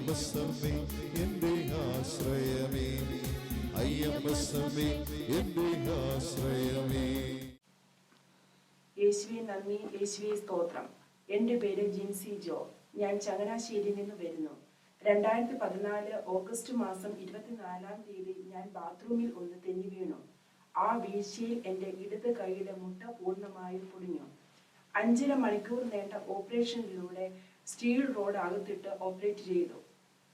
അയ്യപ്പസ്വാമി എന്റെ ആശ്രയമേ. അയ്യപ്പസ്വാമി എന്റെ ആശ്രയമേ. യേശുവെ നന്ദി. യേശുവെ സ്തോത്രം. എന്റെ പേര് ജിൻസി ജോ. ഞാൻ ചങ്ങനാശ്ശേരിയിൽ നിന്ന് വരുന്നു. രണ്ടായിരത്തി പതിനാല് ഓഗസ്റ്റ് മാസം ഇരുപത്തിനാലാം തീയതി ഞാൻ ബാത്റൂമിൽ ഒന്ന് തെന്നി വീണു. ആ വീഴ്ചയിൽ എന്റെ ഇടത് കൈയിലെ മുട്ട പൂർണമായും പൊടിഞ്ഞു അഞ്ചര മണിക്കൂർ നീണ്ട ഓപ്പറേഷനിലൂടെ സ്റ്റീൽ റോഡ് അകത്തിട്ട് ഓപ്പറേറ്റ് ചെയ്തു.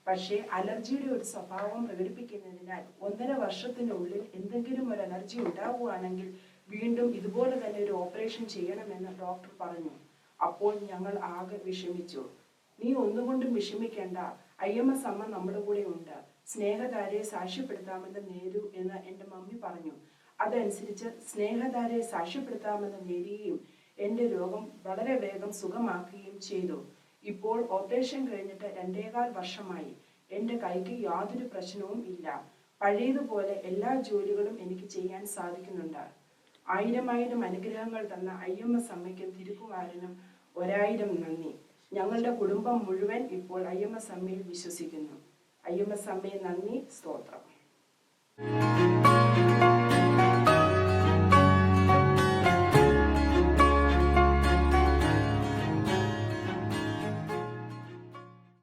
പക്ഷേ അലർജിയുടെ ഒരു സ്വഭാവം പ്രകടിപ്പിക്കുന്നതിനാൽ ഒന്നര വർഷത്തിനുള്ളിൽ എന്തെങ്കിലും ഒരു അലർജി ഉണ്ടാവുകയാണെങ്കിൽ വീണ്ടും ഇതുപോലെ തന്നെ ഒരു ഓപ്പറേഷൻ ചെയ്യണമെന്ന് ഡോക്ടർ പറഞ്ഞു. അപ്പോൾ ഞങ്ങൾ ആകെ വിഷമിച്ചു. നീ ഒന്നുകൊണ്ടും വിഷമിക്കേണ്ട. ഐ എം എസ് അമ്മ നമ്മുടെ കൂടെ ഉണ്ട്. സ്നേഹധാരയെ സാക്ഷ്യപ്പെടുത്താമെന്ന് നേരു എന്ന് എന്റെ മമ്മി പറഞ്ഞു. അതനുസരിച്ച് സ്നേഹധാരയെ സാക്ഷ്യപ്പെടുത്താമെന്ന് നേരുകയും എന്റെ രോഗം വളരെ വേഗം സുഖമാക്കുകയും ചെയ്തു. ഇപ്പോൾ ഓപ്പറേഷൻ കഴിഞ്ഞിട്ട് രണ്ടേകാൽ വർഷമായി. എന്റെ കൈക്ക് യാതൊരു പ്രശ്നവും ഇല്ല. പഴയതുപോലെ എല്ലാ ജോലികളും എനിക്ക് ചെയ്യാൻ സാധിക്കുന്നുണ്ട്. ആയിരമായിരം ആയിരം അനുഗ്രഹങ്ങൾ തന്ന എസ് അമ്മയ്ക്കും തിരുക്കുമാരനും ഒരായിരം നന്ദി. ഞങ്ങളുടെ കുടുംബം മുഴുവൻ ഇപ്പോൾ എസ് അമ്മയിൽ വിശ്വസിക്കുന്നു. എസ് അമ്മയെ നന്ദി സ്തോത്രം.